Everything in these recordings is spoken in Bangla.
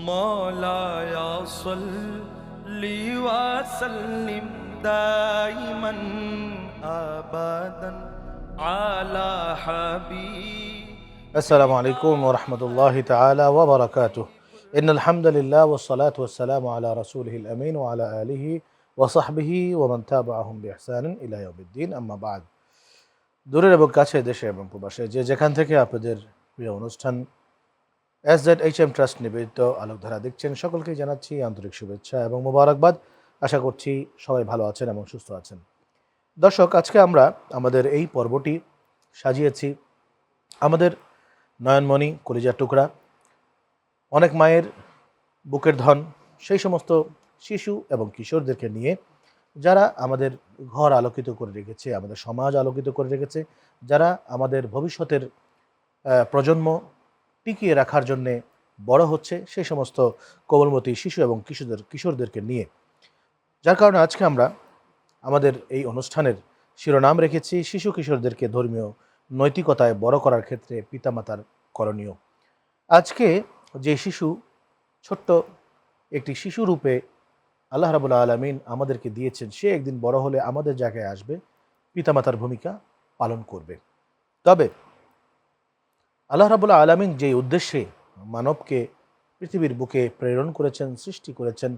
مولاي صل وسلم دائما ابدا على حبيب السلام عليكم ورحمة الله تعالى وبركاته إن الحمد لله والصلاة والسلام على رسوله الأمين وعلى آله وصحبه ومن تابعهم بإحسان إلى يوم الدين أما بعد দূরের এবং কাছে দেশে এবং প্রবাসে যে যেখান থেকে আপনাদের প্রিয় অনুষ্ঠান S Z H M trust নিবেদিত আলোকধারা দেখছেন সকলকেই জানাচ্ছি আন্তরিক শুভেচ্ছা এবং মোবারকবাদ। আশা করছি সবাই ভালো আছেন এবং সুস্থ আছেন। দর্শক, আজকে আমরা আমাদের এই পর্বটি সাজিয়েছি আমাদের নয়নমণি, কলিজার টুকরা, অনেক মায়ের বুকের ধন, সেই সমস্ত শিশু এবং কিশোরদেরকে নিয়ে যারা আমাদের ঘর আলোকিত করে রেখেছে, আমাদের সমাজ আলোকিত করে রেখেছে, যারা আমাদের ভবিষ্যতের প্রজন্ম টিকিয়ে রাখার জন্যে বড় হচ্ছে সেই সমস্ত কোমলমতি শিশু এবং কিশোরদের, কিশোরদেরকে নিয়ে। যার কারণে আজকে আমরা আমাদের এই অনুষ্ঠানের শিরোনাম রেখেছি শিশু কিশোরদেরকে ধর্মীয় নৈতিকতায় বড় করার ক্ষেত্রে পিতামাতার করণীয়। আজকে যে শিশু, ছোট্ট একটি শিশু রূপে আল্লাহ রাবুল্লা আলমিন আমাদেরকে দিয়েছেন, সে একদিন বড় হলে আমাদের জায়গায় আসবে, পিতামাতার ভূমিকা পালন করবে। তবে আল্লাহ রাবুল্লা আলমিন যে উদ্দেশ্যে মানবকে পৃথিবীর বুকে প্রেরণ করেছেন, সৃষ্টি করেছেন,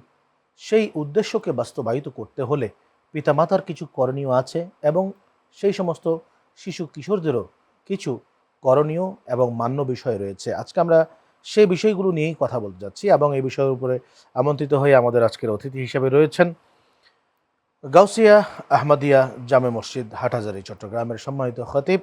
সেই উদ্দেশ্যকে বাস্তবায়িত করতে হলে পিতামাতার কিছু করণীয় আছে এবং সেই সমস্ত শিশু কিশোরদেরও কিছু করণীয় এবং মান্য বিষয় রয়েছে। আজকে আমরা সেই বিষয়গুলো নিয়েই কথা বলতে যাচ্ছি এবং এই বিষয়ের উপরে আমন্ত্রিত হয়ে আমাদের আজকের অতিথি হিসেবে রয়েছেন গাউসিয়া আহমদিয়া জামে মসজিদ, হাটহাজারি, চট্টগ্রামের সম্মানিত খতিব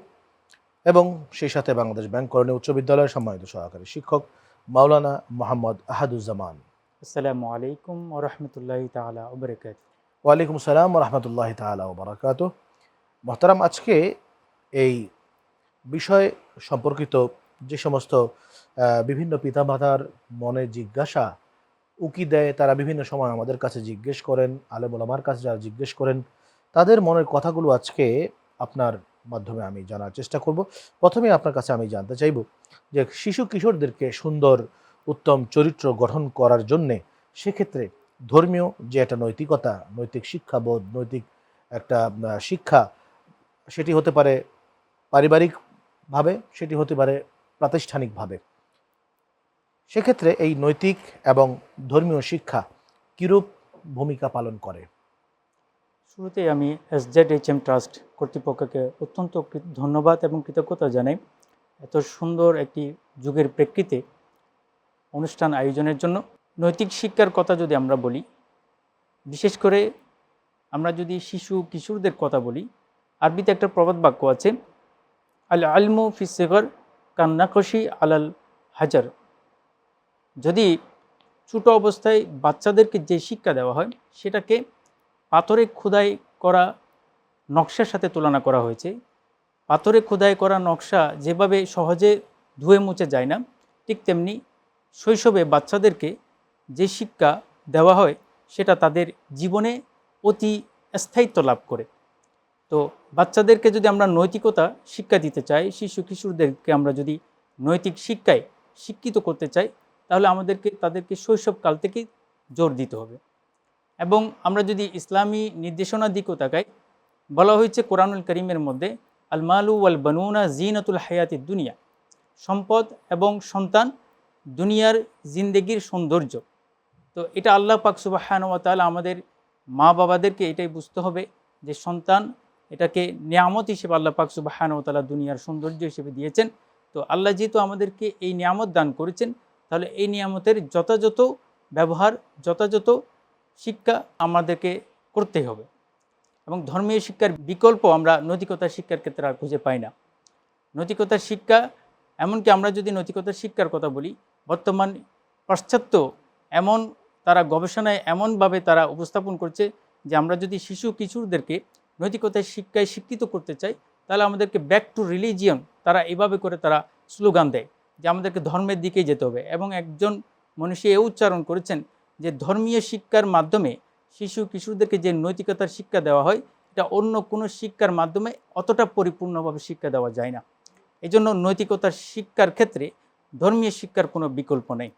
এবং সেই সাথে বাংলাদেশ ব্যাংক করণীয় উচ্চ বিদ্যালয়ের সম্মানিত সহকারী শিক্ষক মাওলানা মোহাম্মদ আহাদুজ্জামান। আসসালামু আলাইকুম ওরহমতুল্লাহ তালা ওবরাকাত ওয়ালাইকুম সালাম রহমতুল্লাহ তালা ওবরাকাত মহতারাম আজকে এই বিষয় সম্পর্কিত যে সমস্ত বিভিন্ন পিতামাতার মনে জিজ্ঞাসা উকি দেয় তারা বিভিন্ন সময় আমাদের কাছে জিজ্ঞেস করেন আলেমুল আমার কাছে যারা জিজ্ঞেস করেন তাদের মনের কথাগুলো আজকে আপনার মাধ্যমে আমি জানার চেষ্টা করব। প্রথমে আপনার কাছে আমি জানতে চাইব যে শিশু কিশোরদেরকে সুন্দর, উত্তম চরিত্র গঠন করার জন্যে সেক্ষেত্রে ধর্মীয় যে একটা নৈতিকতা, নৈতিক শিক্ষাবোধ, নৈতিক একটা শিক্ষা, সেটি হতে পারে পারিবারিকভাবে, সেটি হতে পারে প্রাতিষ্ঠানিকভাবে। সেক্ষেত্রে এই নৈতিক এবং ধর্মীয় শিক্ষা কিরূপ ভূমিকা পালন করে? শুরুতেই আমি S Z H M trust কর্তৃপক্ষকে অত্যন্ত ধন্যবাদ এবং কৃতজ্ঞতা জানাই। এত সুন্দর একটি যুগের প্রেক্ষিতে অনুষ্ঠান আয়োজনের জন্য। নৈতিক শিক্ষার কথা যদি আমরা বলি, বিশেষ করে আমরা যদি শিশু, কিশোরদের কথা বলি, আরবিতে একটা প্রবাদ বাক্য আছে, আল আলমু ফিসেগর কান্নাকশি আলাল হাজার। যদি ছোট অবস্থায় বাচ্চাদেরকে যে শিক্ষা দেওয়া হয়, সেটাকে পাথরে খোদাই করা নকশার সাথে তুলনা করা হয়েছে। পাথরে খোদাই করা নকশা যেভাবে সহজে ধুয়ে মুছে যায় না, ঠিক তেমনি শৈশবে বাচ্চাদেরকে যে শিক্ষা দেওয়া হয় সেটা তাদের জীবনে অতি স্থায়িত্ব লাভ করে। তো বাচ্চাদেরকে যদি আমরা নৈতিকতা শিক্ষা দিতে চাই, শিশু কিশোরদেরকে আমরা যদি নৈতিক শিক্ষায় শিক্ষিত করতে চাই, তাহলে আমাদেরকে, তাদেরকে শৈশবকাল থেকেই জোর দিতে হবে। এবং আমরা যদি ইসলামী নির্দেশনার দিকেও তাকাই, বলা হয়েছে কোরআনুল করিমের মধ্যে আল মালু ওয়াল বানুনা জিনাতুল হায়াতি দুনিয়া, সম্পদ এবং সন্তান দুনিয়ার জিন্দেগির সৌন্দর্য। তো এটা আল্লাহ পাক সুবাহানুয়াতাল আমাদের মা বাবাদেরকে এটাই বুঝতে হবে যে সন্তান এটাকে নিয়ামত হিসেবে আল্লাহ পাক সুবাহানুতালা দুনিয়ার সৌন্দর্য হিসেবে দিয়েছেন। তো আল্লাহ যেহেতু আমাদেরকে এই নিয়ামত দান করেছেন, তাহলে এই নিয়ামতের যথাযথ ব্যবহার, যথাযথ শিক্ষা আমাদেরকে করতেই হবে। এবং ধর্মীয় শিক্ষার বিকল্প আমরা নৈতিকতার শিক্ষার ক্ষেত্রে আর খুঁজে পাই না। নৈতিকতার শিক্ষা, এমনকি আমরা যদি নৈতিকতার শিক্ষার কথা বলি, বর্তমান পাশ্চাত্য এমন তারা গবেষণায় এমনভাবে তারা উপস্থাপন করছে যে আমরা যদি শিশু কিশোরদেরকে নৈতিকতার শিক্ষায় শিক্ষিত করতে চাই, তাহলে আমাদেরকে ব্যাক টু রিলিজিয়ন তারা এভাবে করে তারা স্লোগান দেয় যে আমাদেরকে ধর্মের দিকেই যেতে হবে। এবং একজন মনীষী এ উচ্চারণ করেছেন যে ধর্মীয় শিক্ষার মাধ্যমে শিশু কিশোরদেরকে যে নৈতিকতার শিক্ষা দেওয়া হয়, এটা অন্য কোনো শিক্ষার মাধ্যমে অতটা পরিপূর্ণভাবে শিক্ষা দেওয়া যায় না। এই জন্য নৈতিকতার শিক্ষার ক্ষেত্রে ধর্মীয় শিক্ষার কোনো বিকল্প নেই।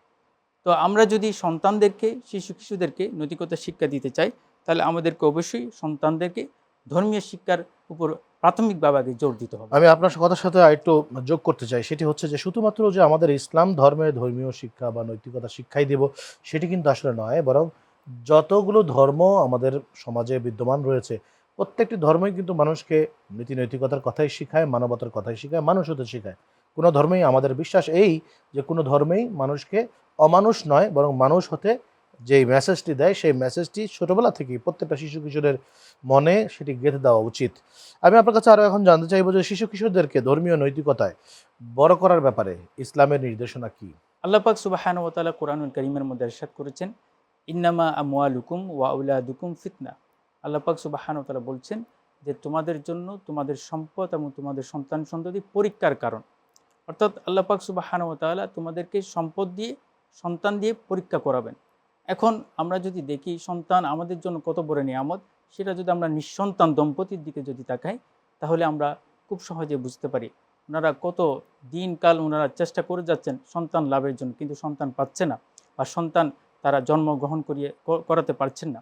তো আমরা যদি সন্তানদেরকে, শিশু কিশোরদেরকে নৈতিকতা শিক্ষা দিতে চাই, তাহলে আমাদেরকে অবশ্যই সন্তানদেরকে ধর্মীয় শিক্ষার উপর প্রাথমিকভাবে আগে জোর দিতে হবে। আমি আপনার কথার সাথে আরেকটু যোগ করতে চাই। সেটি হচ্ছে যে, শুধুমাত্র যে আমাদের ইসলাম ধর্মে ধর্মীয় শিক্ষা বা নৈতিকতা শিক্ষাই দেব, সেটি কিন্তু আসলে নয়। বরং যতগুলো ধর্ম আমাদের সমাজে বিদ্যমান রয়েছে, প্রত্যেকটি ধর্মই কিন্তু মানুষকে নীতি নৈতিকতার কথাই শেখায়, মানবতার কথাই শেখায়, মানুষ হতে শেখায়। কোনো ধর্মেই আমাদের বিশ্বাস এই যে, কোনো ধর্মেই মানুষকে অমানুষ নয়, বরং মানুষ হতে যেই মেসেজটি দেয়, সেই মেসেজটি ছোটবেলা থেকেই প্রত্যেকটা শিশু কিশোরের মনে সেটি গেঁথে দেওয়া উচিত। আমি আপনার কাছে আরও এখন জানতে চাইব যে শিশু কিশোরদেরকে ধর্মীয় নৈতিকতায় বড় করার ব্যাপারে ইসলামের নির্দেশনা কী? আল্লাহ পাক সুবাহান ও তালা কোরআনুল করিমের মধ্যে এরশাদ করেছেন, ইন্নামা আমওয়ালুকুম ওয়া উলাদুকুম ফিতনা। আল্লাহ পাক সুবাহান ও তালা বলছেন যে, তোমাদের জন্য তোমাদের সম্পদ এবং তোমাদের সন্তান সন্ততি পরীক্ষার কারণ। অর্থাৎ আল্লাহ পাক সুবাহান ও তালা তোমাদেরকে সম্পদ দিয়ে, সন্তান দিয়ে পরীক্ষা করাবেন। এখন আমরা যদি দেখি সন্তান আমাদের জন্য কত বড় নিয়ামত, সেটা যদি আমরা নিঃসন্তান দম্পতির দিকে যদি তাকাই, তাহলে আমরা খুব সহজে বুঝতে পারি ওনারা কত দিনকাল ওনারা চেষ্টা করে যাচ্ছেন সন্তান লাভের জন্য, কিন্তু সন্তান পাচ্ছে না বা সন্তান তারা জন্মগ্রহণ করিয়ে করাতে পারছেন না।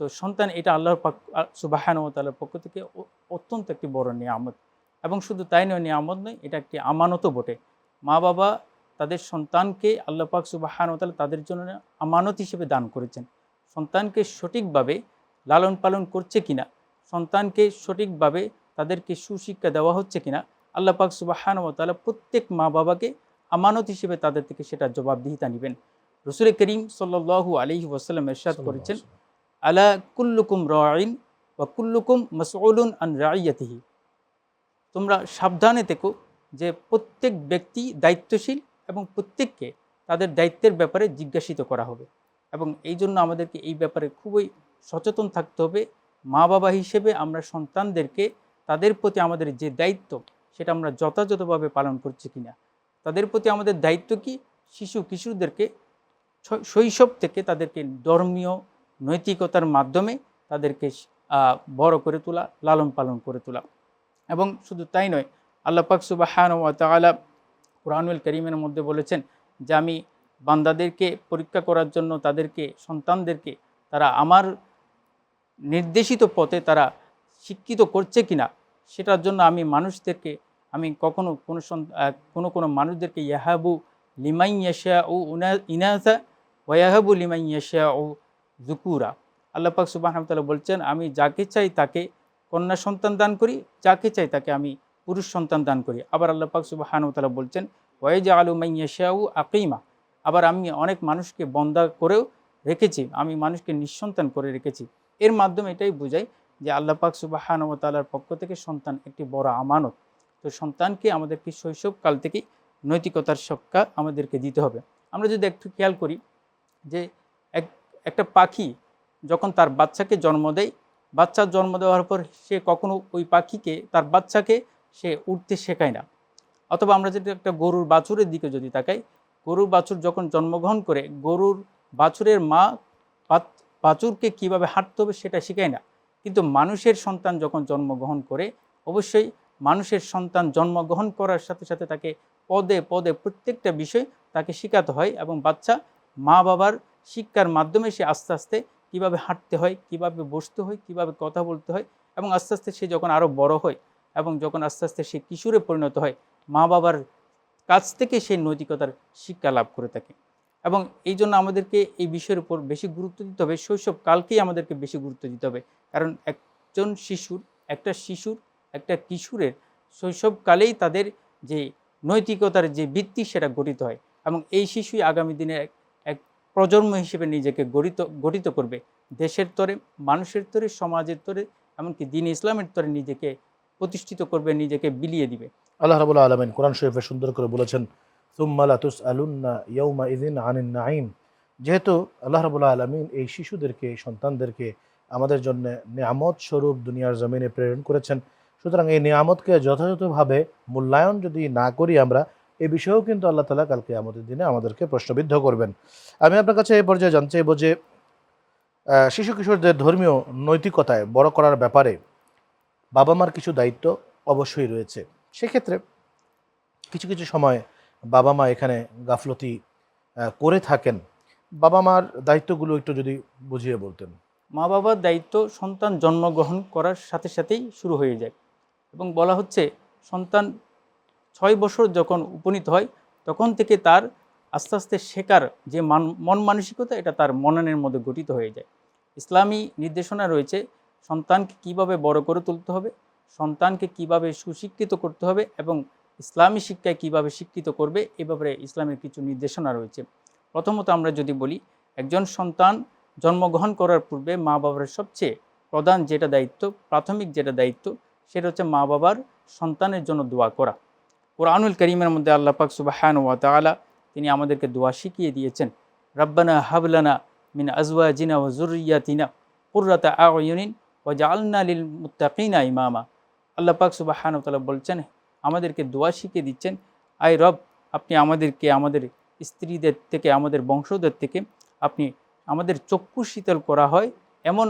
তো সন্তান এটা আল্লাহর পাক সুবাহান ও তাল্লার পক্ষ থেকে অত্যন্ত একটি বড় নিয়ামত। এবং শুধু তাই নয়, নিয়ামত নয়, এটা একটি আমানতও বটে। মা বাবা তাদের সন্তানকে আল্লাহ পাক সুবাহান ও তাদের জন্য আমানত হিসেবে দান করেছেন। সন্তানকে সঠিকভাবে লালন পালন করছে কিনা সন্তানকে সঠিকভাবে তাদেরকে সুশিক্ষা দেওয়া হচ্ছে কিনা আল্লাহ পাক সুবাহান ও তাআলা প্রত্যেক মা বাবাকে আমানত হিসেবে তাদের থেকে সেটা জবাবদিহিতা নেবেন। রসুল করিম সাল্লু আলহি ওয়াসাল্লাম এরশাদ করেছেন আলা কুল্লুকুম রাইন বা কুল্লুকুম মসউলুন আন রাইয়াতিহি তোমরা সাবধানে থেকো যে প্রত্যেক ব্যক্তি দায়িত্বশীল এবং প্রত্যেককে তাদের দায়িত্বের ব্যাপারে জিজ্ঞাসিত করা হবে। এবং এই জন্য আমাদেরকে এই ব্যাপারে খুবই সচেতন থাকতে হবে। মা বাবা হিসেবে আমরা সন্তানদেরকে তাদের প্রতি আমাদের যে দায়িত্ব, সেটা আমরা যথাযথভাবে পালন করছি কিনা, তাদের প্রতি আমাদের দায়িত্ব কি? শিশু কিশোরদেরকে শৈশব থেকে তাদেরকে ধর্মীয়, নৈতিকতার মাধ্যমে তাদেরকে বড় করে তোলা লালন পালন করে তোলা। এবং শুধু তাই নয়, আল্লাহ পাক সুবাহান ওয়া তাআলা কোরআনুল করিমের মধ্যে বলেছেন যে আমি বান্দাদেরকে পরীক্ষা করার জন্য তাদেরকে, সন্তানদেরকে তারা আমার নির্দেশিত পথে তারা শিক্ষিত করছে কিনা, সেটার জন্য আমি মানুষদেরকে, আমি কখনো কোনো কোনো কোনো মানুষদেরকে ইয়াহাবু লিমাই ইয়াশা ও ইনাসা ওয়াহাবু লিমাই ইয়াশা ও জুকুরা আল্লাহ পাক সুবাহ বলছেন, আমি যাকে চাই তাকে কন্যা সন্তান দান করি, যাকে চাই তাকে আমি পুরুষ সন্তান দান করি। আবার আল্লাহ পাক সুবাহানুতালা বলছেন ওয়াইজা আলু মাইয়াশাউ আকিমা। আবার আমি অনেক মানুষকে বন্দা করেও রেখেছি, আমি মানুষকে নিঃসন্তান করে রেখেছি। এর মাধ্যমে এটাই বোঝাই যে আল্লাহ পাক সুবাহানুতালার পক্ষ থেকে সন্তান একটি বড় আমানত। তো সন্তানকে আমাদেরকে শৈশবকাল থেকেই নৈতিকতার শিক্ষা আমাদেরকে দিতে হবে। আমরা যদি একটু খেয়াল করি যে এক, একটা পাখি যখন তার বাচ্চাকে জন্ম দেয় বাচ্চার জন্ম দেওয়ার পর সে কখনো ওই পাখিকে, তার বাচ্চাকে সে উঠতে শেখায় না। অথবা আমরা যদি একটা গরুর বাছুরের দিকে যদি তাকাই, গরুর বাছুর যখন জন্মগ্রহণ করে, গরুর বাছুরের মা বাছুরকে কীভাবে হাঁটতে হবে সেটা শেখায় না। কিন্তু মানুষের সন্তান যখন জন্মগ্রহণ করে, অবশ্যই মানুষের সন্তান জন্মগ্রহণ করার সাথে সাথে তাকে পদে পদে প্রত্যেকটা বিষয় তাকে শেখাতে হয় এবং বাচ্চা মা বাবার শিক্ষার মাধ্যমে সে আস্তে আস্তে কীভাবে হাঁটতে হয়, কীভাবে বসতে হয়, কীভাবে কথা বলতে হয় এবং আস্তে আস্তে সে যখন আরও বড় হয় এবং যখন আস্তে আস্তে সে কিশোরে পরিণত হয়, মা বাবার কাছ থেকে সে নৈতিকতার শিক্ষা লাভ করে থাকে। এবং এই জন্য আমাদেরকে এই বিষয়ের উপর বেশি গুরুত্ব দিতে হবে। শৈশবকালকেই আমাদেরকে বেশি গুরুত্ব দিতে হবে। কারণ একজন শিশুর, একটা শিশুর, একটা কিশোরের শৈশবকালেই তাদের যে নৈতিকতার যে ভিত্তি সেটা গঠিত হয় এবং এই শিশুই আগামী দিনে এক এক প্রজন্ম হিসেবে নিজেকে গঠিত গঠিত করবে। দেশের তরে, মানুষের তরে, সমাজের তরে, এমনকি দিন ইসলামের তরে নিজেকে প্রতিষ্ঠিত করবে, নিজেকে বিলিয়ে দিবে। আল্লাহ রাবুল্লাহ আলমিন কোরআন শরীফে সুন্দর করে বলেছেন সুম্মালা আলুন্না ইয়ৌমা ইদিন আনিন নাইম যেহেতু আল্লাহ রাবুল্লাহ আলমিন এই শিশুদেরকে সন্তানদেরকে আমাদের জন্য নিয়ামত স্বরূপ দুনিয়ার জমিনে প্রেরণ করেছেন। সুতরাং এই নিয়ামতকে যথাযথভাবে মূল্যায়ন যদি না করি আমরা এই বিষয়েও কিন্তু আল্লাহ তালা কালকে আমাদের দিনে আমাদেরকে প্রশ্নবিদ্ধ করবেন। আমি আপনার কাছে এই পর্যায়ে জানতে চাইব যে শিশু কিশোরদের ধর্মীয় নৈতিকতায় বড় করার ব্যাপারে বাবা মার কিছু দায়িত্ব অবশ্যই রয়েছে। সেক্ষেত্রে কিছু কিছু সময় বাবা মা এখানে গাফলতি করে থাকেন। বাবা মার দায়িত্বগুলো একটু যদি বুঝিয়ে বলতেন। মা বাবার দায়িত্ব সন্তান জন্মগ্রহণ করার সাথে সাথেই শুরু হয়ে যায় এবং বলা হচ্ছে সন্তান ছয় বছর যখন উপনীত হয়, তখন থেকে তার আস্তে আস্তে শেখার যে মান, মন মানসিকতা, এটা তার মননের মধ্যে গঠিত হয়ে যায়। ইসলামী নির্দেশনা রয়েছে সন্তানকে কীভাবে বড় করে তুলতে হবে, সন্তানকে কীভাবে সুশিক্ষিত করতে হবে এবং ইসলামী শিক্ষায় কীভাবে শিক্ষিত করবে, এ ব্যাপারে ইসলামের কিছু নির্দেশনা রয়েছে। প্রথমত আমরা যদি বলি, একজন সন্তান জন্মগ্রহণ করার পূর্বে মা বাবার সবচেয়ে প্রধান যেটা দায়িত্ব, প্রাথমিক যেটা দায়িত্ব, সেটা হচ্ছে মা বাবার সন্তানের জন্য দোয়া করা। কোরআনুল করিমের মধ্যে আল্লাহ পাক সুবাহান ওয়া তাআলা তিনি আমাদেরকে দোয়া শিখিয়ে দিয়েছেন, রব্বানা হাবলানা মিন আজওয়াজিনা ওয়া যুররিয়াতিনা কুররাতা আয়ুনিন ওয়া জাআলনা লিল মুত্তাকিনা ইমামা। আল্লাহ পাক সুবাহান ওয়া তাআলা বলছেন আমাদেরকে দোয়া শিখিয়ে দিচ্ছেন। আই রব আপনি আমাদেরকে আমাদের স্ত্রীদের থেকে আমাদের বংশধর থেকে আপনি আমাদের চক্ষু শীতল করা হয়। এমন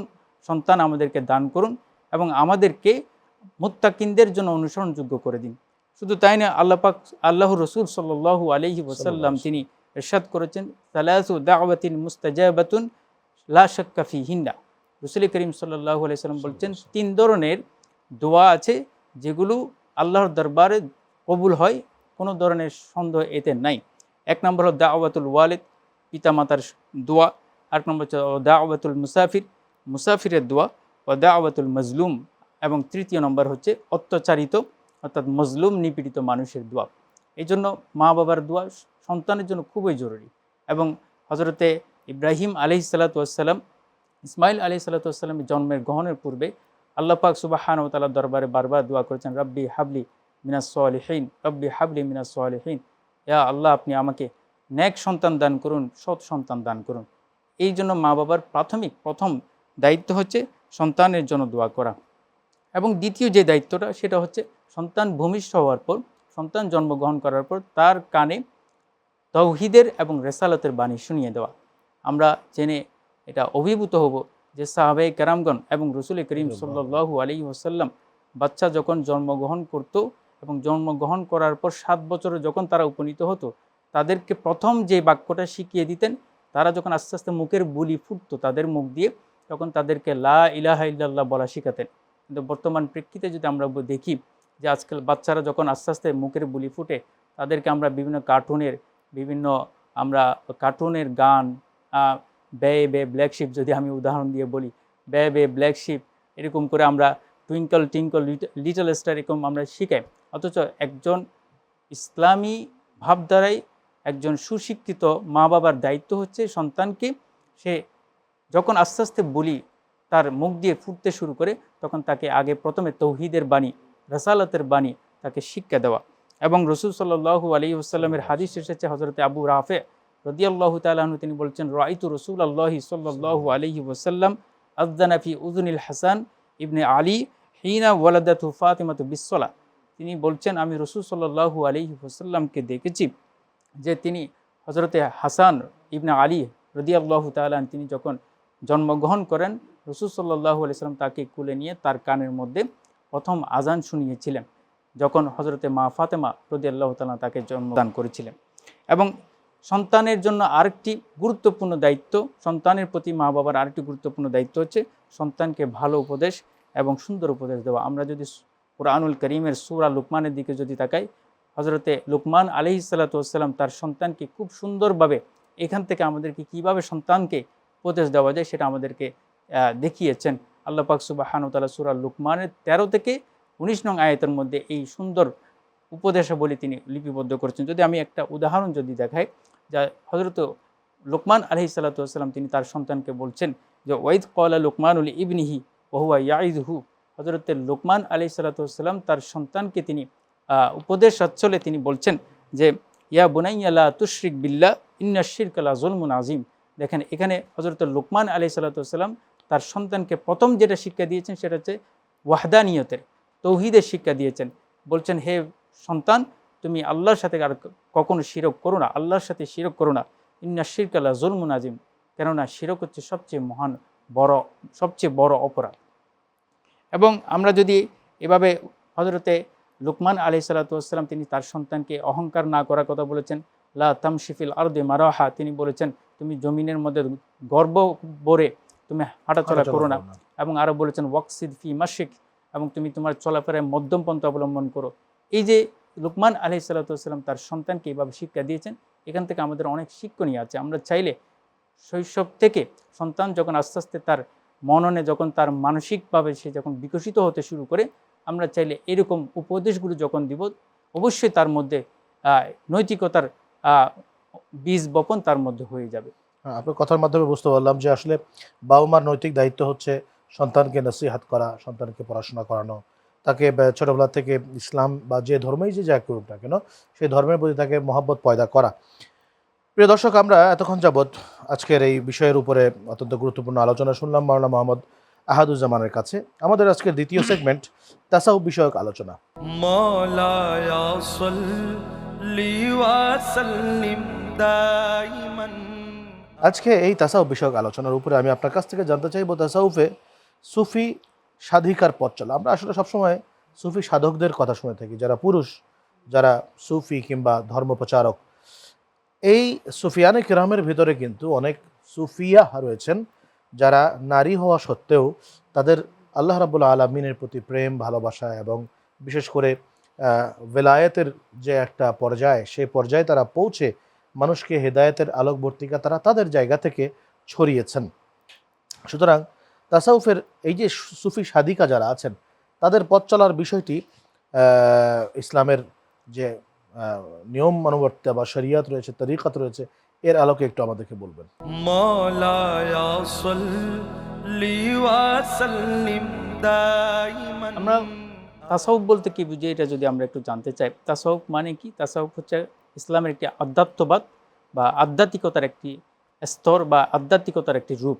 সন্তান আমাদেরকে দান করুন এবং আমাদেরকে মুত্তাকিনদের জন্য অনুসরণযোগ্য করে দিন। শুধু তাই না আল্লাহ পাক আল্লাহ রসুল সাল্লাল্লাহু আলাইহি ওসাল্লাম তিনি এরশাদ করেছেন সালাসু দাওয়াতিন মুস্তাজাবাতুন লা শাক্কা ফি হিন্না রসুল করিম সাল্লাল্লাহু আলাইহি সাল্লাম বলছেন, তিন ধরনের দোয়া আছে যেগুলো আল্লাহর দরবারে কবুল হয়, কোনো ধরনের সন্দেহ এতে নাই। এক নম্বর হল দাওয়াতুল ওয়ালিদ, পিতামাতার দোয়া। আরেক নম্বর হচ্ছে দাওয়াতুল মুসাফির, মুসাফিরের দোয়া। ও দাওয়াতুল মজলুম। এবং তৃতীয় নম্বর হচ্ছে অত্যাচারিত, অর্থাৎ মজলুম, নিপীড়িত মানুষের দোয়া। এই জন্য মা বাবার দোয়া সন্তানের জন্য খুবই জরুরি। এবং হজরতে ইব্রাহিম আলি সাল্লাতাম ইসমাইল আলি সাল্লাতামের জন্মের গ্রহণের পূর্বে আল্লাহ পাক সুবাহান তালার দরবারে বারবার দোয়া করেছেন, রব্বি হাবলি মিনাস সোয়ালিহীন রব্বি হাবলি মিনাস সোয়ালিহীন ইয়া আল্লাহ, আপনি আমাকে ন্যাক সন্তান দান করুন, সৎ সন্তান দান করুন। এই জন্য মা বাবার প্রাথমিক প্রথম দায়িত্ব হচ্ছে সন্তানের জন্য দোয়া করা। এবং দ্বিতীয় যে দায়িত্বটা, সেটা হচ্ছে সন্তান ভূমিষ্ঠ হওয়ার পর, সন্তান জন্মগ্রহণ করার পর তার কানে তৌহিদের এবং রেসালতের বাণী শুনিয়ে দেওয়া। আমরা জেনে এটা অভিভূত হব যে সাহাবে কেরামগণ এবং রসুল করিম সাল্লু আলী ওসাল্লাম বাচ্চা যখন জন্মগ্রহণ করত এবং জন্মগ্রহণ করার পর সাত বছরে যখন তারা উপনীত হতো তাদেরকে প্রথম যে বাক্যটা শিখিয়ে দিতেন তারা যখন আস্তে আস্তে মুখের বুলি ফুটতো তাদের মুখ দিয়ে তখন তাদেরকে লা ইলাহা ইল্লাল্লাহ বলা শিখাতেন। কিন্তু বর্তমান প্রেক্ষিতে যদি আমরা দেখি যে আজকাল বাচ্চারা যখন আস্তে আস্তে মুখের বুলি ফুটে তাদেরকে আমরা বিভিন্ন কার্টুনের বিভিন্ন আমরা কার্টুনের গান বে বে ব্ল্যাক শিপ যদি আমি উদাহরণ দিয়ে বলি বে বে ব্ল্যাক শিপ এরকম করে আমরা টুইঙ্কল টিঙ্কল লিটল স্টার এরকম আমরা শিখাই। অথচ একজন ইসলামী ভাবধারায় একজন সুশিক্ষিত মা বাবার দায়িত্ব হচ্ছে সন্তানকে সে যখন আস্তে আস্তে বলি তার মুখ দিয়ে ফুটতে শুরু করে, তখন তাকে আগে প্রথমে তৌহিদের বাণী, রসালতের বাণী, তাকে শিক্ষা দেওয়া। এবং রসুল সাল্লাহু আলী আসসালামের হাদিস এসেছে হজরতে আবু রাফে রদিয়াল্লাহ তালু তিনি বলছেন রাইতু রসুল আল্লাহি সাল্লাহু আলহি ওসাল্লাম আজদানাফি উজুনিল হাসান ইবনে আলী হিনা ওয়ালাদাতু ফাতিমাতু বিশ্বলা তিনি বলছেন, আমি রসুল সাল্লাহু আলহি ওসাল্লামকে দেখেছি যে তিনি হজরতে হাসান ইবনে আলী রদিয়াল্লাহ তালান তিনি যখন জন্মগ্রহণ করেন, রসুল সাল্লাহু আলিয়াল্লাম তাকে কুলে নিয়ে তার কানের মধ্যে প্রথম আজান শুনিয়েছিলেন, যখন হজরতে মা ফাতেমা রদি আল্লাহ তালা তাকে জন্মদান করেছিলেন। এবং সন্তানের জন্য আরেকটি গুরুত্বপূর্ণ দায়িত্ব, সন্তানের প্রতি মা বাবার আরেকটি গুরুত্বপূর্ণ দায়িত্ব হচ্ছে সন্তানকে ভালো উপদেশ এবং সুন্দর উপদেশ দেওয়া। আমরা যদি কোরআনুল করিমের সুরা লুকমানের দিকে যদি তাকাই হজরতে লুকমান আলহি সাল্লাতাম তার সন্তানকে খুব সুন্দরভাবে এখান থেকে আমাদেরকে কীভাবে সন্তানকে উপদেশ দেওয়া যায় সেটা আমাদেরকে দেখিয়েছেন। আল্লাহ পাক সুবাহানুতালা সুরা লুকমানের তেরো থেকে উনিশ নং আয়তের মধ্যে এই সুন্দর উপদেশাবলী তিনি লিপিবদ্ধ করেছেন। যদি আমি একটা উদাহরণ যদি দেখাই যা হজরত লোকমান আলহি সাল্লাতাম তিনি তার সন্তানকে বলছেন যে, ওয়াইদ কলা লোকমানুল ইবনিহি ওহুয়া ইয়াইদহু হজরতের লোকমান আলি সাল্লাতাম তার সন্তানকে তিনি উপদেশ সচ্ছলে তিনি বলছেন যে, ইয়া বুনাইয়ালা তুশরিক বিল্লা ইন্না শিরকালা জুলমুন আজিম দেখেন, এখানে হজরত লোকমান আলি সাল্লাতাম তার সন্তানকে প্রথম যেটা শিক্ষা দিয়েছেন সেটা হচ্ছে ওয়াহদানিয়তের, তৌহিদের শিক্ষা দিয়েছেন। বলছেন, হে সন্তান, তুমি আল্লাহর সাথে আর কখনো শিরক করো না আল্লাহর সাথে শিরক করো না। ইন্না শিরকাল্লা জুলমুন আজিম কেননা শিরক হচ্ছে সবচেয়ে মহান বড় সবচেয়ে বড় অপরাধ। এবং আমরা যদি এভাবে হজরতে লুকমান আলি সাল্লাতাম তিনি তার সন্তানকে অহংকার না করার কথা বলেছেন লা তামশিফিল আরদে মারাহা তিনি বলেছেন তুমি জমিনের মধ্যে গর্ব বরে তুমি হাঁটাচলা করো না। এবং আরও বলেছেন ওয়াকসিদ ফি মাসিক এবং তুমি তোমার চলাফেরায় মধ্যম পন্থা অবলম্বন করো। এই যে লুকমান আলহি সাল্লাতাম তার সন্তানকে এইভাবে শিক্ষা দিয়েছেন। এখান থেকে আমাদের অনেক শিক্ষণীয় আছে। আমরা চাইলে শৈশব থেকে সন্তান যখন আস্তে আস্তে তার মননে যখন তার মানসিকভাবে সে যখন বিকশিত হতে শুরু করে আমরা চাইলে এরকম উপদেশগুলো যখন দিব অবশ্যই তার মধ্যে নৈতিকতার বীজ বপন তার মধ্যে হয়ে যাবে। হ্যাঁ, আপনার কথার মাধ্যমে বুঝতে পারলাম যে আসলে বাবা মার নৈতিক দায়িত্ব হচ্ছে সন্তানকে নসিহাত করা সন্তানকে পড়াশোনা করানো। তাকে ছোটবেলা থেকে ইসলাম বা যে ধর্মই যে যা করুক না কেন সেই ধর্মের প্রতি তাকে মহাব্বত পয়দা করা। প্রিয় দর্শক আমরা এতক্ষণ যাবৎ আজকের এই বিষয়ের উপরে অত্যন্ত গুরুত্বপূর্ণ আলোচনা শুনলাম মাওলানা মোহাম্মদ আহাদুজ্জামানের কাছে। আমাদের আজকের দ্বিতীয় সেগমেন্ট তাসাউ বিষয়ক আলোচনা। আজকে এই তাসাউ বিষয়ক আলোচনার উপরে আমি আপনার কাছ থেকে জানতে চাইব তাসাউফে সুফি সাধিকার পথ চলা। আমরা আসলে সবসময় সুফি সাধকদের কথা শুনে থাকি, যারা পুরুষ, যারা সুফি কিংবা ধর্মপ্রচারক। এই সুফিয়ানে কিরামের ভিতরে কিন্তু অনেক সুফিয়া রয়েছেন, যারা নারী হওয়া সত্ত্বেও তাদের আল্লাহ রাবুল আলমিনের প্রতি প্রেম, ভালোবাসা এবং বিশেষ করে বেলায়েতের যে একটা পর্যায় সেই পর্যায়ে তারা পৌঁছে মানুষকে হেদায়েতের আলোকবর্তিকা তারা তাদের জায়গা থেকে ছড়িয়েছেন। সুতরাং তাসাউফের এই যে সুফি সাদিকা যারা আছেন তাদের পথ চলার বিষয়টি ইসলামের যে নিয়ম মানবর্তা বা শরিয়াত রয়েছে তরিকাত রয়েছে এর আলোকে একটু আমাদেরকে বলবেন। আমরা তাসাউফ বলতে কি বুঝি? এটা যদি আমরা একটু জানতে চাই তাসাউফ মানে কি? তাসাউফ হচ্ছে ইসলামের একটি আধ্যাত্মবাদ বা আধ্যাত্মিকতার একটি স্তর বা আধ্যাত্মিকতার একটি রূপ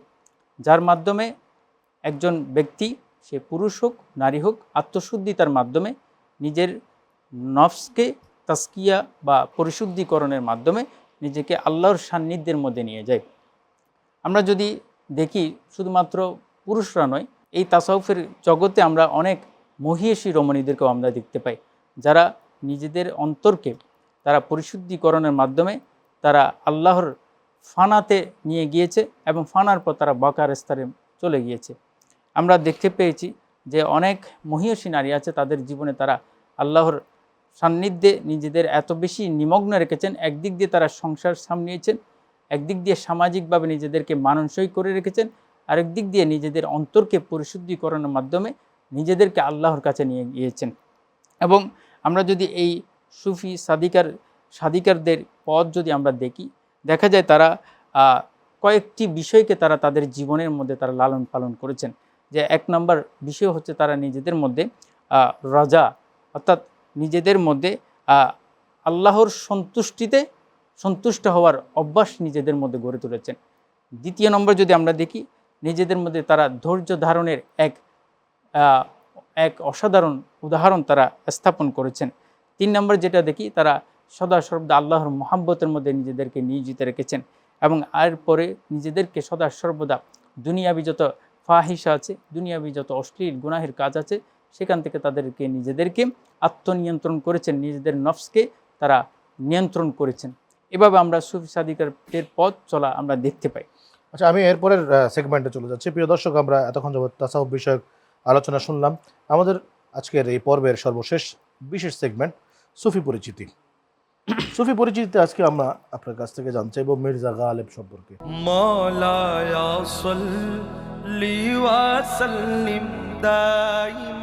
যার মাধ্যমে একজন ব্যক্তি, সে পুরুষ হোক, নারী হোক, আত্মশুদ্ধিতার মাধ্যমে নিজের নফসকে তাস্কিয়া বা পরিশুদ্ধিকরণের মাধ্যমে নিজেকে আল্লাহর সান্নিধ্যের মধ্যে নিয়ে যায়। আমরা যদি দেখি শুধুমাত্র পুরুষরা নয়, এই তাসাউফের জগতে আমরা অনেক মহিষী রমণীদেরকেও আমরা দেখতে পাই, যারা নিজেদের অন্তরকে তারা পরিশুদ্ধিকরণের মাধ্যমে তারা আল্লাহর ফানাতে নিয়ে গিয়েছে এবং ফানার পর তারা বাকার স্তরে চলে গিয়েছে। আমরা দেখতে পেয়েছি যে অনেক মহিষী নারী আছে, তাদের জীবনে তারা আল্লাহর সান্নিধ্যে নিজেদের এত বেশি নিমগ্ন রেখেছেন, একদিক দিয়ে তারা সংসার সামলিয়েছেন, একদিক দিয়ে সামাজিকভাবে নিজেদেরকে মানসই করে রেখেছেন, আরেক দিক দিয়ে নিজেদের অন্তরকে পরিশুদ্ধিকরণের মাধ্যমে নিজেদেরকে আল্লাহর কাছে নিয়ে গিয়েছেন। এবং আমরা যদি এই সুফি সাদিকার, সাদিকারদের পথ যদি আমরা দেখি, দেখা যায় তারা কয়েকটি বিষয়কে তারা তাদের জীবনের মধ্যে তারা লালন পালন করেছেন। যে এক নম্বর বিষয় হচ্ছে তারা নিজেদের মধ্যে রাজা, অর্থাৎ নিজেদের মধ্যে আল্লাহর সন্তুষ্টিতে সন্তুষ্ট হওয়ার অভ্যাস নিজেদের মধ্যে গড়ে তুলেছেন। দ্বিতীয় নম্বর যদি আমরা দেখি, নিজেদের মধ্যে তারা ধৈর্য ধারণের এক এক অসাধারণ উদাহরণ তারা স্থাপন করেছেন। তিন নম্বর যেটা দেখি, তারা সদা সর্বদা আল্লাহর মহাব্বতের মধ্যে নিজেদেরকে নিয়োজিত রেখেছেন এবং আর পরে নিজেদেরকে সদা সর্বদা দুনিয়াবি যত ফাহিসা আছে, দুনিয়াবি যত অশ্লীল গুনাহের কাজ আছে, সেখান থেকে তাদেরকে নিজেদেরকে আত্মনিয়ন্ত্রণ করেছেন, নিজেদের নফসকে তারা নিয়ন্ত্রণ করেছেন। এভাবে আমরা সুফি সাদিকারের পথ চলা আমরা দেখতে পাই। আচ্ছা আমি এরপরের সেগমেন্টে চলে যাচ্ছি। প্রিয় দর্শক, আমরা এতক্ষণ যাবত তাসাউফ বিষয়ক আলোচনা শুনলাম। আমাদের আজকের এই পর্বের সর্বশেষ বিশেষ সেগমেন্ট সুফি পরিচিতি। সুফি পরিচিতিতে আজকে আমরা আপনার কাছ থেকে জানতে চাইব মির্জা গালেব সম্পর্কে।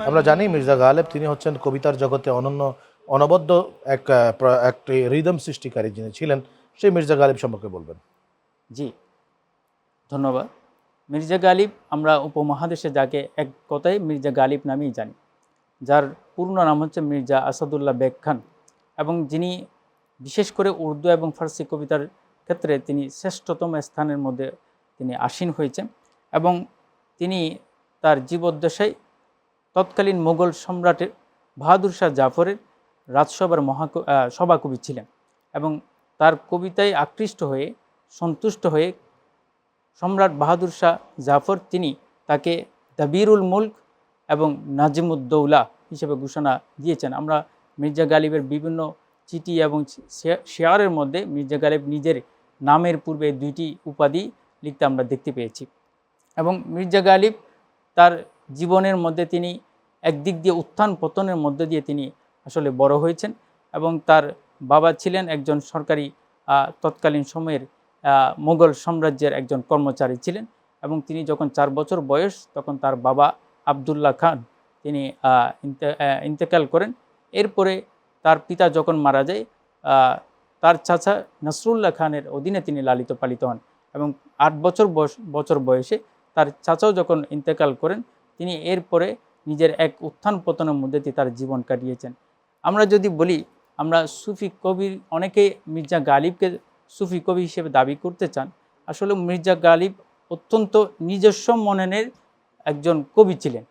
আমরা জানি মির্জা গালেব তিনি হচ্ছেন কবিতার জগতে অনন্য অনবদ্য এক একটি রিদম সৃষ্টিকারী যিনি ছিলেন সেই মির্জা গালিব সম্পর্কে বলবেন। জি ধন্যবাদ। মির্জা গালিব আমরা উপমহাদেশে যাকে এক কথায় মির্জা গালিব নামেই জানি যার পূর্ণ নাম হচ্ছে মির্জা আসাদুল্লাহ বেগ খান এবং যিনি বিশেষ করে উর্দু এবং ফার্সি কবিতার ক্ষেত্রে তিনি শ্রেষ্ঠতম স্থানের মধ্যে তিনি আসীন হয়েছেন এবং তিনি তার জীবদ্দশায় তৎকালীন মোগল সম্রাটের বাহাদুর শাহ জাফরের রাজসভার মহা সভাকবি ছিলেন এবং তার কবিতায় আকৃষ্ট হয়ে, সন্তুষ্ট হয়ে সম্রাট বাহাদুর শাহ জাফর তিনি তাকে দাবিরুল মুল্ক এবং নাজিমুদ্দৌলা হিসেবে ঘোষণা দিয়েছেন। আমরা মির্জা গালিবের বিভিন্ন চিঠি এবং শেয়ারের মধ্যে মির্জা গালিব নিজের নামের পূর্বে দুইটি উপাধি লিখতে আমরা দেখতে পেয়েছি। এবং মির্জা গালিব তার জীবনের মধ্যে তিনি একদিক দিয়ে উত্থান পতনের মধ্যে দিয়ে তিনি আসলে বড় হয়েছেন এবং তার বাবা ছিলেন একজন সরকারি তৎকালীন সময়ের মোগল সাম্রাজ্যের একজন কর্মচারী ছিলেন এবং তিনি যখন চার বছর বয়স তখন তার বাবা আবদুল্লাহ খান তিনি ইন্তেকাল করেন। এরপরে তার পিতা যখন মারা যায় তার চাচা নসরুল্লাহ খানের অধীনে তিনি লালিত পালিত হন এবং আট বছর বয়স, বছর বয়সে তার চাচাও যখন ইন্তেকাল করেন, তিনি এরপরে নিজের এক উত্থান পতনের মধ্যে দিয়ে তার জীবন কাটিয়েছেন। আমরা যদি বলি, আমরা সুফি কবির, অনেকে মির্জা গালিবকে সুফি কবি হিসেবে দাবি করতে চান। আসলে মির্জা গালিব অত্যন্ত নিজস্ব মননের একজন কবি ছিলেন।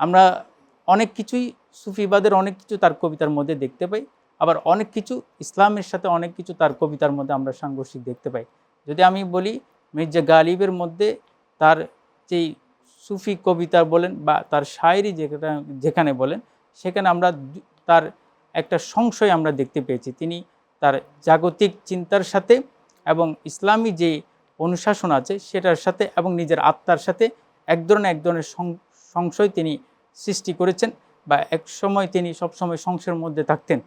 আমরা অনেক কিছুই সুফিবাদের অনেক কিছু তার কবিতার মধ্যে দেখতে পাই। আবার অনেক কিছু ইসলামের সাথে অনেক কিছু তার কবিতার মধ্যে আমরা সাংঘর্ষিক দেখতে পাই। যদি আমি বলি, মির্জা গালিবের মধ্যে তার যেই সুফি কবিতা বলেন বা তার শায়েরি যেখানে যেখানে বলেন, সেখানে আমরা তার একটা সংশয় আমরা দেখতে পেয়েছি। তিনি তার জাগতিক চিন্তার সাথে এবং ইসলামী যে অনুশাসন আছে সেটার সাথে এবং নিজের আত্মার সাথে এক ধরনের এক ধরনের সংশয় তিনি সৃষ্টি করেছেন। বা এক সময় তিনি সবসময় সংশয়ের মধ্যে থাকতেন।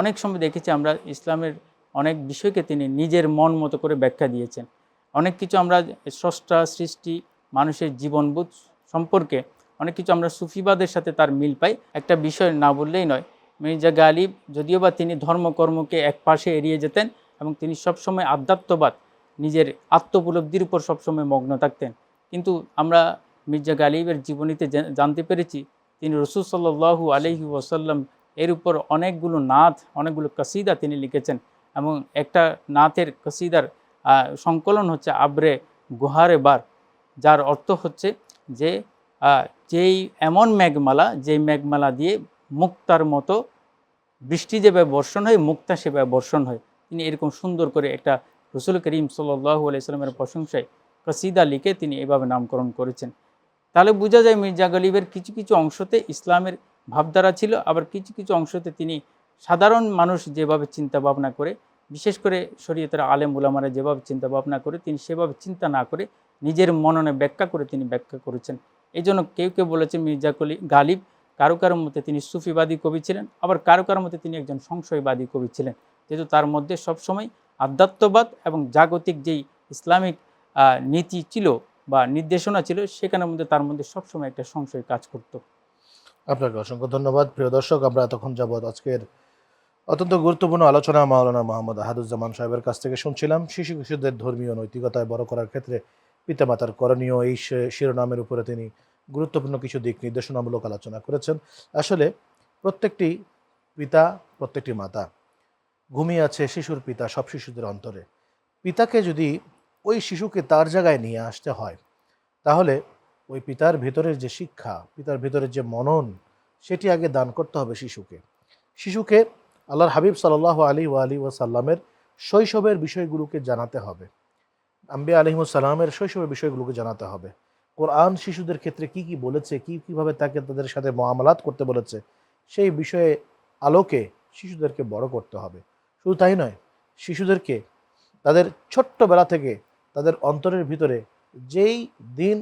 অনেক সময় দেখেছি আমরা ইসলামের অনেক বিষয়কে তিনি নিজের মন মতো করে ব্যাখ্যা দিয়েছেন। অনেক কিছু আমরা স্রষ্টা, সৃষ্টি, মানুষের জীবনবোধ সম্পর্কে অনেক কিছু আমরা সুফিবাদের সাথে তার মিল পাই। একটা বিষয় না বললেই নয়, মির্জা গালিব যদিও বা তিনি ধর্মকর্মকে এক পাশে এড়িয়ে যেতেন এবং তিনি সবসময় আধ্যাত্মবাদ, নিজের আত্মোপলব্ধির উপর সবসময় মগ্ন থাকতেন। কিন্তু আমরা মির্জা গালিবের জীবনীতে জানতে পেরেছি তিনি রসুল সাল্লাহু আলহি ওসাল্লাম এর উপর অনেকগুলো নাথ অনেকগুলো কসিদা তিনি লিখেছেন এবং একটা নাথের কসিদার সংকলন হচ্ছে আবরে গুহারে বার, যার অর্থ হচ্ছে যে যেই এমন মেঘমালা, যেই মেঘমালা দিয়ে মুক্তার মতো বৃষ্টি যেভাবে বর্ষণ হয়, মুক্তা সেভাবে বর্ষণ হয়। তিনি এরকম সুন্দর করে একটা রসুল করিম সাল্লাহু আলাইস্লামের প্রশংসায় কসিদা লিখে তিনি এভাবে নামকরণ করেছেন। তাহলে বোঝা যায় মির্জা গলিবের কিছু কিছু অংশতে ইসলামের ভাবধারা ছিল, আবার কিছু কিছু অংশতে তিনি সাধারণ মানুষ যেভাবে চিন্তা ভাবনা করে, বিশেষ করে শরীয়তের আলেম উলামারা যেভাবে চিন্তা ভাবনা করে, তিনি সেভাবে চিন্তা না করে নিজের মননে ব্যাখ্যা করে তিনি ব্যাখ্যা করেছেন। এই জন্য কেউ কেউ বলেছে মির্জা কলি গালিব, কারও কারও মতে তিনি সুফিবাদী কবি ছিলেন, আবার কারও কারও মতে তিনি একজন সংশয়বাদী কবি ছিলেন। যেহেতু তার মধ্যে সবসময় আধ্যাত্মবাদ এবং জাগতিক যেই ইসলামিক নীতি ছিল বা নির্দেশনা ছিল সেখানের মধ্যে তার মধ্যে সবসময় একটা সংশয় কাজ করতো। আপনাকে অসংখ্য ধন্যবাদ। প্রিয় দর্শক, আমরা এতক্ষণ যাবৎ আজকের অত্যন্ত গুরুত্বপূর্ণ আলোচনা মাওলানা মোহাম্মদ আহাদুজ্জামান সাহেবের কাছ থেকে শুনছিলাম। শিশু কিশোরদের ধর্মীয় নৈতিকতায় বড় করার ক্ষেত্রে পিতামাতার করণীয় এই শিরোনামের উপরে তিনি গুরুত্বপূর্ণ কিছু দিক নির্দেশনামূলক আলোচনা করেছেন। আসলে প্রত্যেকটি পিতা, প্রত্যেকটি মাতা ঘুমিয়ে আছে শিশুর পিতা সব শিশুদের অন্তরে। পিতাকে যদি ওই শিশুকে তার জায়গায় নিয়ে আসতে হয়। তাহলে ওই পিতার ভেতরের যে শিক্ষা, পিতার ভেতরের যে মনন, সেটি আগে দান করতে হবে শিশুকে। শিশুকে আল্লাহর হাবিব সাল্লাহ আলী ওয়া আলী ওয়াসাল্লামের শৈশবের বিষয়গুলোকে জানাতে হবে। আম্বি আলহিমুসাল্লামের শৈশবের বিষয়গুলোকে জানাতে হবে। কোরআন শিশুদের ক্ষেত্রে কি কি বলেছে, কি কীভাবে তাকে তাদের সাথে মহামালাত করতে বলেছে, সেই বিষয়ে আলোকে শিশুদেরকে বড় করতে হবে। শুধু তাই নয়, শিশুদেরকে তাদের ছোট্টবেলা থেকে তাদের অন্তরের ভিতরে যেই দিন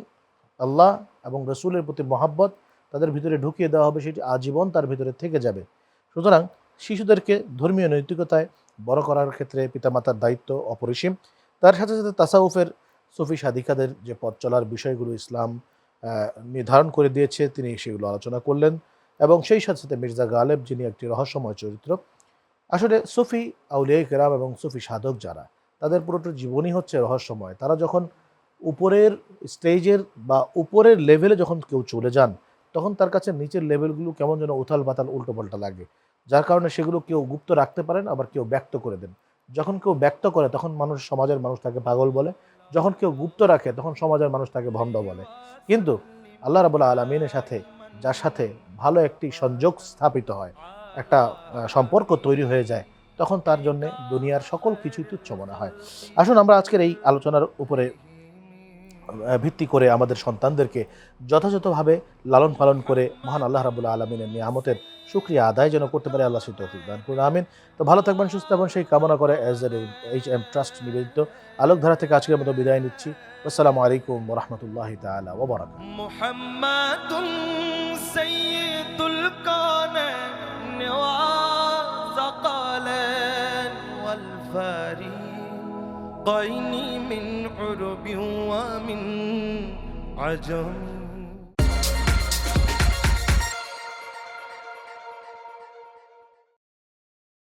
আল্লাহ এবং রসুলের প্রতি মহাব্বত তাদের ভিতরে ঢুকিয়ে দেওয়া হবে, সেটি আজীবন তার ভিতরে থেকে যাবে। সুতরাং শিশুদেরকে ধর্মীয় নৈতিকতায় বড় করার ক্ষেত্রে পিতামাতার দায়িত্ব অপরিসীম। তার সাথে সাথে তাসাউফের সুফি সাদিকাদের যে পথ চলার বিষয়গুলো ইসলাম নির্ধারণ করে দিয়েছে, তিনি সেগুলো আলোচনা করলেন এবং সেই সাথে সাথে মির্জা গালেব যিনি একটি রহস্যময় চরিত্র, আসলে সুফি আউলিয়া কেরাম এবং সুফি সাধক যারা তাদের পুরোটা জীবনই হচ্ছে রহস্যময়। তারা যখন উপরের স্টেজের বা উপরের লেভেলে যখন কেউ চলে যান, তখন তার কাছে নিচের লেভেলগুলো কেমন যেন উথাল পাতাল উল্টো পাল্টা লাগে। যার কারণে সেগুলো কেউ গুপ্ত রাখতে পারেন আবার কেউ ব্যক্ত করে দেন। যখন কেউ ব্যক্ত করে, তখন মানুষ, সমাজের মানুষ তাকে পাগল বলে। যখন কেউ গুপ্ত রাখে, তখন সমাজের মানুষ তাকে ভণ্ড বলে। কিন্তু আল্লাহ রাবুল্লাহ আলমিনের সাথে, যার সাথে ভালো একটি সংযোগ স্থাপিত হয়, একটা সম্পর্ক তৈরি হয়ে যায় তখন তার জন্য দুনিয়ার সকল কিছু তুচ্ছ মনে হয়। আসুন আমরা আজকের এই আলোচনার উপরে ভিত্তি করে আমাদের সন্তানদেরকে যথাযথভাবে লালন পালন করে মহান আল্লাহ রাবুল্লাহ আলমিনের নিয়ামতের সুক্রিয়া আদায় যেন করতে পারে আল্লাহ সেই আমিন। তো ভালো থাকবেন, সুস্থ থাকবেন, সেই কামনা করে S A H M trust নিবেদিত আলোকধারা থেকে আজকের মতো বিদায় নিচ্ছি। আসসালামু আলাইকুম রহমতুল্লাহ তালা ওবরাক মোহাম্মদ والفريقين من عرب ومن عجم.